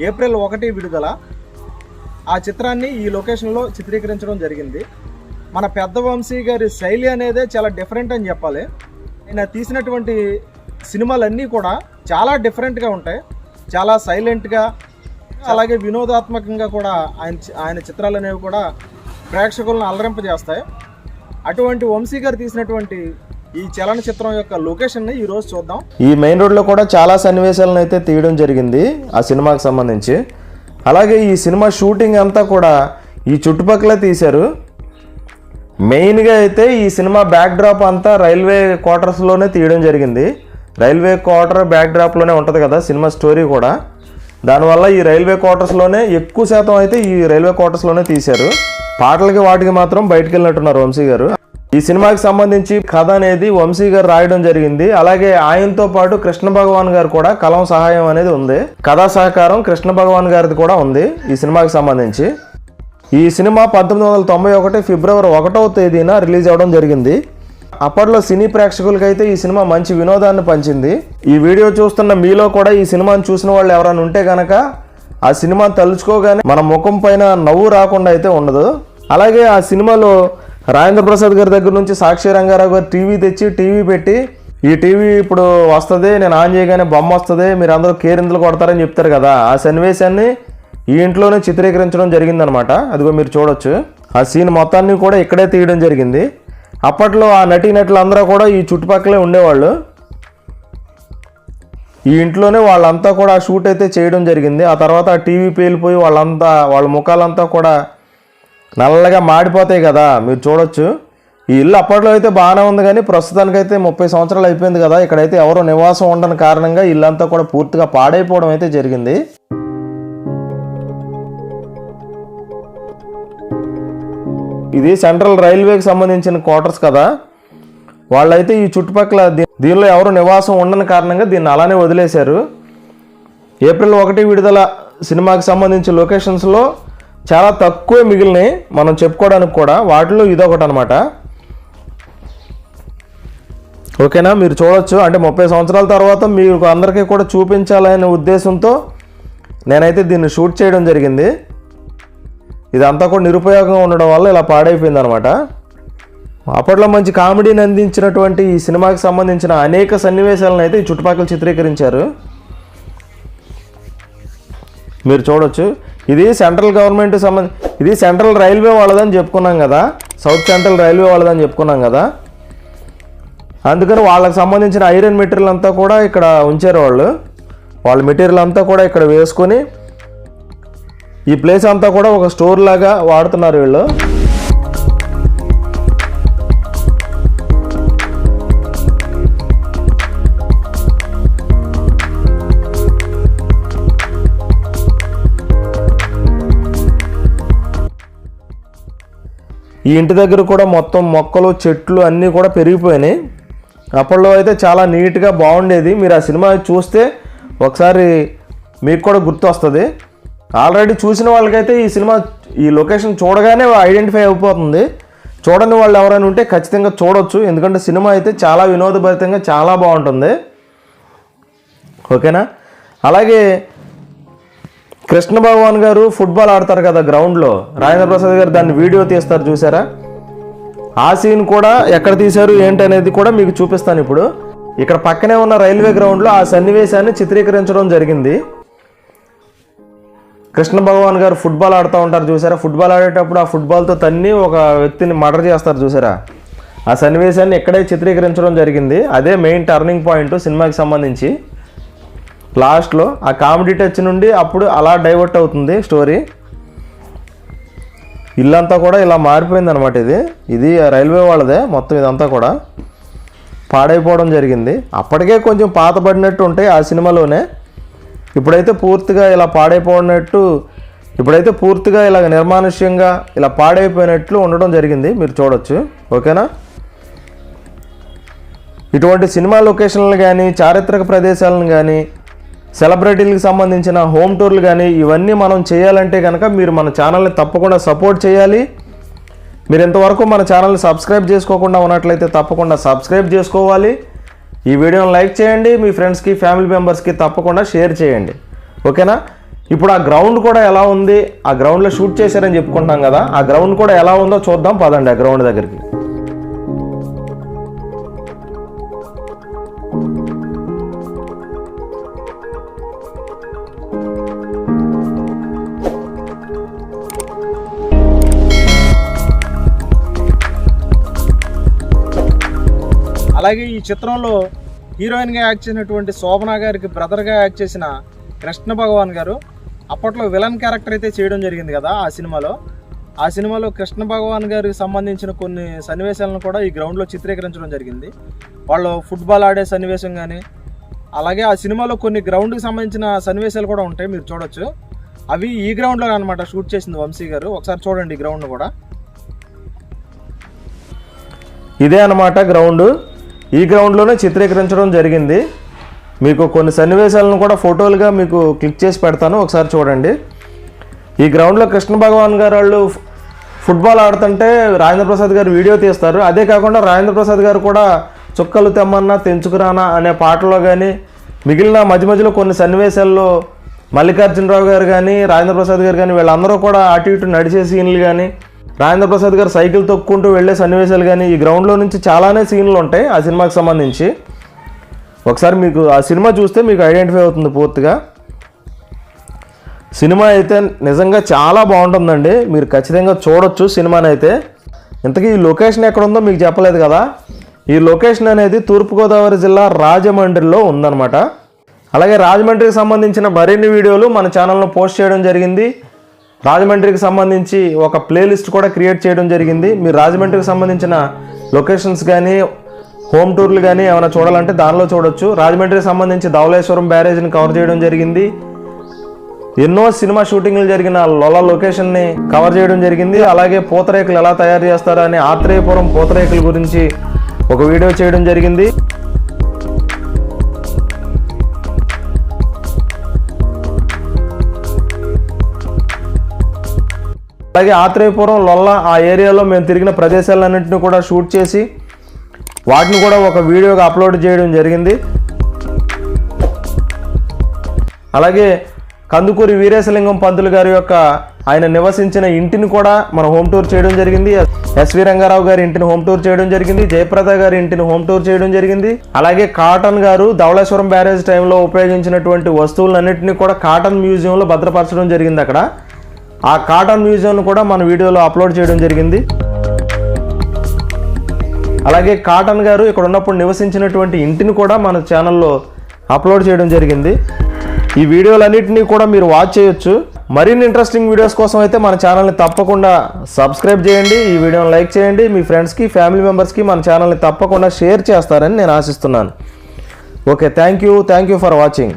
April ఒకటి విడుదల. ఆ చిత్రాన్ని ఈ లొకేషన్లో చిత్రీకరించడం జరిగింది. మన పెద్ద వంశీ గారి శైలి అనేదే చాలా డిఫరెంట్ అని చెప్పాలి. ఆయన తీసినటువంటి సినిమాలన్నీ కూడా చాలా డిఫరెంట్గా ఉంటాయి. చాలా సైలెంట్గా అలాగే వినోదాత్మకంగా కూడా ఆయన ఆయన చిత్రాలు అనేవి కూడా ప్రేక్షకులను అలరింపజేస్తాయి. అటువంటి వంశీ గారు తీసినటువంటి ఈ చలనచిత్రం యొక్క లొకేషన్ ఈ రోజు చూద్దాం. ఈ మెయిన్ రోడ్లో కూడా చాలా సన్నివేశాలను అయితే తీయడం జరిగింది ఆ సినిమాకి సంబంధించి. అలాగే ఈ సినిమా షూటింగ్ అంతా కూడా ఈ చుట్టుపక్కల తీశారు. మెయిన్గా అయితే ఈ సినిమా బ్యాక్ డ్రాప్ అంతా రైల్వే క్వార్టర్స్లోనే తీయడం జరిగింది. రైల్వే క్వార్టర్ బ్యాక్ డ్రాప్లోనే ఉంటుంది కదా సినిమా స్టోరీ కూడా. దానివల్ల ఈ రైల్వే క్వార్టర్స్లోనే ఎక్కువ శాతం అయితే ఈ రైల్వే క్వార్టర్స్లోనే తీశారు. పాటలకి వాటికి మాత్రం బయటకు వెళ్ళినట్టున్నారు వంశీ గారు. ఈ సినిమాకి సంబంధించి కథ అనేది వంశీ గారు రాయడం జరిగింది. అలాగే ఆయనతో పాటు కృష్ణ భగవాన్ గారు కూడా కలం సహాయం అనేది ఉంది. కథా సహకారం కృష్ణ భగవాన్ గారిది కూడా ఉంది ఈ సినిమాకి సంబంధించి. ఈ సినిమా పంతొమ్మిది వందల తొంభై ఒకటి ఫిబ్రవరి ఒకటవ తేదీన రిలీజ్ అవ్వడం జరిగింది. అప్పట్లో సినీ ప్రేక్షకులకైతే ఈ సినిమా మంచి వినోదాన్ని పంచింది. ఈ వీడియో చూస్తున్న మీలో కూడా ఈ సినిమాని చూసిన వాళ్ళు ఎవరైనా ఉంటే గనక ఆ సినిమా తలుచుకోగానే మన ముఖం పైన నవ్వు రాకుండా అయితే ఉండదు. అలాగే ఆ సినిమాలో రాజేంద్ర ప్రసాద్ గారి దగ్గర నుంచి సాక్షి రంగారావు గారు టీవీ తెచ్చి టీవీ పెట్టి ఈ టీవీ ఇప్పుడు వస్తుంది నేను ఆన్ చేయగానే బొమ్మ వస్తుంది మీరు అందరూ కేరింతలు కొడతారని చెప్తారు కదా. ఆ సన్నివేశాన్ని ఈ ఇంట్లోనే చిత్రీకరించడం జరిగిందనమాట. అదిగో మీరు చూడొచ్చు. ఆ సీన్ మొత్తాన్ని కూడా ఇక్కడే తీయడం జరిగింది. అప్పట్లో ఆ నటీనటులు అందరూ కూడా ఈ చుట్టుపక్కలే ఉండేవాళ్ళు. ఈ ఇంట్లోనే వాళ్ళంతా కూడా ఆ షూట్ అయితే చేయడం జరిగింది. ఆ తర్వాత ఆ టీవీ పేలిపోయి వాళ్ళంతా వాళ్ళ ముఖాలంతా కూడా నల్లగా మాడిపోతాయి కదా మీరు చూడొచ్చు. ఈ ఇల్లు అప్పట్లో అయితే బాగానే ఉంది కానీ ప్రస్తుతానికైతే ముప్పై సంవత్సరాలు అయిపోయింది కదా ఇక్కడైతే ఎవరో నివాసం ఉండని కారణంగా ఇల్లంతా కూడా పూర్తిగా పాడైపోవడం అయితే జరిగింది. ఇది సెంట్రల్ రైల్వేకి సంబంధించిన క్వార్టర్స్ కదా. వాళ్ళైతే ఈ చుట్టుపక్కల దీ- దీనిలో ఎవరు నివాసం ఉండని కారణంగా దీన్ని అలానే వదిలేశారు. ఏప్రిల్ ఒకటి విడుదల సినిమాకి సంబంధించిన లొకేషన్స్లో చాలా తక్కువే మిగిలినాయి. మనం చెప్పుకోవడానికి కూడా వాటిలో ఇదొకటి అనమాట ఓకేనా? మీరు చూడొచ్చు. అంటే ముప్పై సంవత్సరాల తర్వాత మీకు అందరికీ కూడా చూపించాలనే ఉద్దేశంతో నేనైతే దీన్ని షూట్ చేయడం జరిగింది. ఇదంతా కూడా నిరుపయోగంగా ఉండడం వల్ల ఇలా పాడైపోయింది అనమాట అప్పట్లో మంచి కామెడీని అందించినటువంటి ఈ సినిమాకి సంబంధించిన అనేక సన్నివేశాలను అయితే ఈ చుట్టుపక్కల చిత్రీకరించారు. మీరు చూడొచ్చు. ఇది సెంట్రల్ గవర్నమెంట్ సంబంధ ఇది సెంట్రల్ రైల్వే వాళ్ళదని చెప్పుకున్నాం కదా. సౌత్ సెంట్రల్ రైల్వే వాళ్ళదని చెప్పుకున్నాం కదా. అందుకని వాళ్ళకి సంబంధించిన ఐరన్ మెటీరియల్ అంతా కూడా ఇక్కడ ఉంచారు వాళ్ళు. వాళ్ళ మెటీరియల్ అంతా కూడా ఇక్కడ వేసుకొని ఈ ప్లేస్ అంతా కూడా ఒక స్టోర్ లాగా వాడుతున్నారు వీళ్ళు. ఈ ఇంటి దగ్గర కూడా మొత్తం మొక్కలు చెట్లు అన్నీ కూడా పెరిగిపోయినాయి. అప్పట్లో అయితే చాలా నీట్గా బాగుండేది. మీరు ఆ సినిమా చూస్తే ఒకసారి మీకు కూడా గుర్తు వస్తుంది ఆల్రెడీ చూసిన వాళ్ళకైతే ఈ సినిమా ఈ లొకేషన్ చూడగానే ఐడెంటిఫై అయిపోతుంది. చూడని వాళ్ళు ఎవరైనా ఉంటే ఖచ్చితంగా చూడొచ్చు. ఎందుకంటే సినిమా అయితే చాలా వినోదభరితంగా చాలా బాగుంటుంది. ఓకేనా? అలాగే కృష్ణ భగవాన్ గారు ఫుట్బాల్ ఆడతారు కదా గ్రౌండ్లో రాజేంద్ర ప్రసాద్ గారు దాన్ని వీడియో తీస్తారు చూసారా? ఆ సీన్ కూడా ఎక్కడ తీశారు ఏంటి అనేది కూడా మీకు చూపిస్తాను ఇప్పుడు. ఇక్కడ పక్కనే ఉన్న రైల్వే గ్రౌండ్లో ఆ సన్నివేశాన్ని చిత్రీకరించడం జరిగింది. కృష్ణ భగవాన్ గారు ఫుట్బాల్ ఆడుతూ ఉంటారు చూసారా? ఫుట్బాల్ ఆడేటప్పుడు ఆ ఫుట్బాల్తో తన్ని ఒక వ్యక్తిని మర్డర్ చేస్తారు చూసారా? ఆ సన్నివేశాన్ని ఇక్కడే చిత్రీకరించడం జరిగింది. అదే మెయిన్ టర్నింగ్ పాయింట్ సినిమాకి సంబంధించి. లాస్ట్లో ఆ కామెడీ టచ్ నుండి అప్పుడు అలా డైవర్ట్ అవుతుంది స్టోరీ. ఇల్లంతా కూడా ఇలా మారిపోయింది అనమాట ఇది. ఇది రైల్వే వాళ్ళదే మొత్తం ఇదంతా కూడా. పాడైపోవడం జరిగింది. అప్పటికే కొంచెం పాతబడినట్టు ఉంటాయి ఆ సినిమాలోనే. ఇప్పుడైతే పూర్తిగా ఇలా పాడైపోయినట్టు ఇప్పుడైతే పూర్తిగా ఇలా నిర్మానుష్యంగా ఇలా పాడైపోయినట్లు ఉండడం జరిగింది. మీరు చూడొచ్చు. ఓకేనా? ఇటువంటి సినిమా లొకేషన్లు కానీ చారిత్రక ప్రదేశాలను కానీ సెలబ్రిటీలకు సంబంధించిన హోమ్ టూర్లు కానీ ఇవన్నీ మనం చేయాలంటే కనుక మీరు మన ఛానల్ని తప్పకుండా సపోర్ట్ చేయాలి. మీరు ఇంతవరకు మన ఛానల్ని సబ్స్క్రైబ్ చేసుకోకుండా ఉన్నట్లయితే తప్పకుండా సబ్స్క్రైబ్ చేసుకోవాలి. ఈ వీడియోని లైక్ చేయండి మీ ఫ్రెండ్స్కి ఫ్యామిలీ మెంబర్స్కి తప్పకుండా షేర్ చేయండి. ఓకేనా? ఇప్పుడు ఆ గ్రౌండ్ కూడా ఎలా ఉంది? ఆ గ్రౌండ్లో షూట్ చేశారని చెప్పుకుంటున్నాం కదా ఆ గ్రౌండ్ కూడా ఎలా ఉందో చూద్దాం. పదండి ఆ గ్రౌండ్ దగ్గరికి. అలాగే ఈ చిత్రంలో హీరోయిన్గా యాక్ట్ చేసినటువంటి శోభన గారికి బ్రదర్గా యాక్ట్ చేసిన కృష్ణ భగవాన్ గారు అప్పట్లో విలన్ క్యారెక్టర్ అయితే చేయడం జరిగింది కదా ఆ సినిమాలో. ఆ సినిమాలో కృష్ణ భగవాన్ గారికి సంబంధించిన కొన్ని సన్నివేశాలను కూడా ఈ గ్రౌండ్లో చిత్రీకరించడం జరిగింది. వాళ్ళు ఫుట్బాల్ ఆడే సన్నివేశం కానీ అలాగే ఆ సినిమాలో కొన్ని గ్రౌండ్కి సంబంధించిన సన్నివేశాలు కూడా ఉంటాయి మీరు చూడొచ్చు. అవి ఈ గ్రౌండ్లో అనమాట షూట్ చేసింది వంశీ గారు. ఒకసారి చూడండి ఈ గ్రౌండ్ కూడా. ఇదే అన్నమాట గ్రౌండ్. ఈ గ్రౌండ్లోనే చిత్రీకరించడం జరిగింది. మీకు కొన్ని సన్నివేశాలను కూడా ఫోటోలుగా మీకు క్లిక్ చేసి పెడతాను. ఒకసారి చూడండి. ఈ గ్రౌండ్లో కృష్ణ భగవాన్ గారు వాళ్ళు ఫుట్బాల్ ఆడుతుంటే రాజేంద్ర ప్రసాద్ గారు వీడియో తీస్తారు. అదే కాకుండా రాజేంద్ర ప్రసాద్ గారు కూడా చుక్కలు తెమ్మన్నా తెంచుకురానా అనే పాటలో కానీ మిగిలిన మధ్య మధ్యలో కొన్ని సన్నివేశాల్లో మల్లికార్జునరావు గారు కానీ రాజేంద్ర ప్రసాద్ గారు కానీ వీళ్ళందరూ కూడా అటు ఇటు నడిచే సీన్లు కానీ రాజేంద్ర ప్రసాద్ గారు సైకిల్ తొక్కుంటూ వెళ్ళే సన్నివేశాలు కానీ ఈ గ్రౌండ్లో నుంచి చాలానే సీన్లు ఉంటాయి ఆ సినిమాకి సంబంధించి. ఒకసారి మీకు ఆ సినిమా చూస్తే మీకు ఐడెంటిఫై అవుతుంది పూర్తిగా. సినిమా అయితే నిజంగా చాలా బాగుంటుందండి. మీరు ఖచ్చితంగా చూడొచ్చు సినిమాని అయితే ఇంతకీ ఈ లొకేషన్ ఎక్కడ ఉందో మీకు చెప్పలేదు కదా? ఈ లొకేషన్ అనేది తూర్పుగోదావరి జిల్లా రాజమండ్రిలో ఉందన్నమాట. అలాగే రాజమండ్రికి సంబంధించిన మరిన్ని వీడియోలు మన ఛానల్లో పోస్ట్ చేయడం జరిగింది. రాజమండ్రికి సంబంధించి ఒక ప్లేలిస్ట్ కూడా క్రియేట్ చేయడం జరిగింది. మీరు రాజమండ్రికి సంబంధించిన లొకేషన్స్ కానీ హోమ్ టూర్లు కానీ ఏమైనా చూడాలంటే దానిలో చూడొచ్చు. రాజమండ్రికి సంబంధించి ధవలేశ్వరం బ్యారేజ్ని కవర్ చేయడం జరిగింది. ఎన్నో సినిమా షూటింగ్లు జరిగిన లొల లొకేషన్ని కవర్ చేయడం జరిగింది. అలాగే పూతరేకులు ఎలా తయారు చేస్తారని ఆత్రేయపురం పూతరేకుల గురించి ఒక వీడియో చేయడం జరిగింది. అలాగే ఆత్రేయపురం లొల్ల ఆ ఏరియాలో మేము తిరిగిన ప్రదేశాలన్నింటినీ కూడా షూట్ చేసి వాటిని కూడా ఒక వీడియోగా అప్లోడ్ చేయడం జరిగింది. అలాగే కందుకూరి వీరేశలింగం పంతులు గారి యొక్క ఆయన నివసించిన ఇంటిని కూడా మన హోమ్ టూర్ చేయడం జరిగింది. ఎస్వి రంగారావు గారి ఇంటిని హోమ్ టూర్ చేయడం జరిగింది. జయప్రద గారి ఇంటిని హోమ్ టూర్ చేయడం జరిగింది. అలాగే కాటన్ గారు ధవళేశ్వరం బ్యారేజ్ టైంలో ఉపయోగించినటువంటి వస్తువులన్నింటినీ కూడా కాటన్ మ్యూజియంలో భద్రపరచడం జరిగింది అక్కడ. ఆ కాటన్ మ్యూజియంను కూడా మన వీడియోలో అప్లోడ్ చేయడం జరిగింది. అలాగే కాటన్ గారు ఇక్కడ ఉన్నప్పుడు నివసించినటువంటి ఇంటిని కూడా మన ఛానల్లో అప్లోడ్ చేయడం జరిగింది. ఈ వీడియోలన్నింటినీ కూడా మీరు వాచ్ చేయొచ్చు. మరిన్ని ఇంట్రెస్టింగ్ వీడియోస్ కోసం అయితే మన ఛానల్ని తప్పకుండా సబ్స్క్రైబ్ చేయండి. ఈ వీడియోని లైక్ చేయండి. మీ ఫ్రెండ్స్కి ఫ్యామిలీ మెంబర్స్కి మన ఛానల్ని తప్పకుండా షేర్ చేస్తారని నేను ఆశిస్తున్నాను. Okay thank you. Thank you for watching.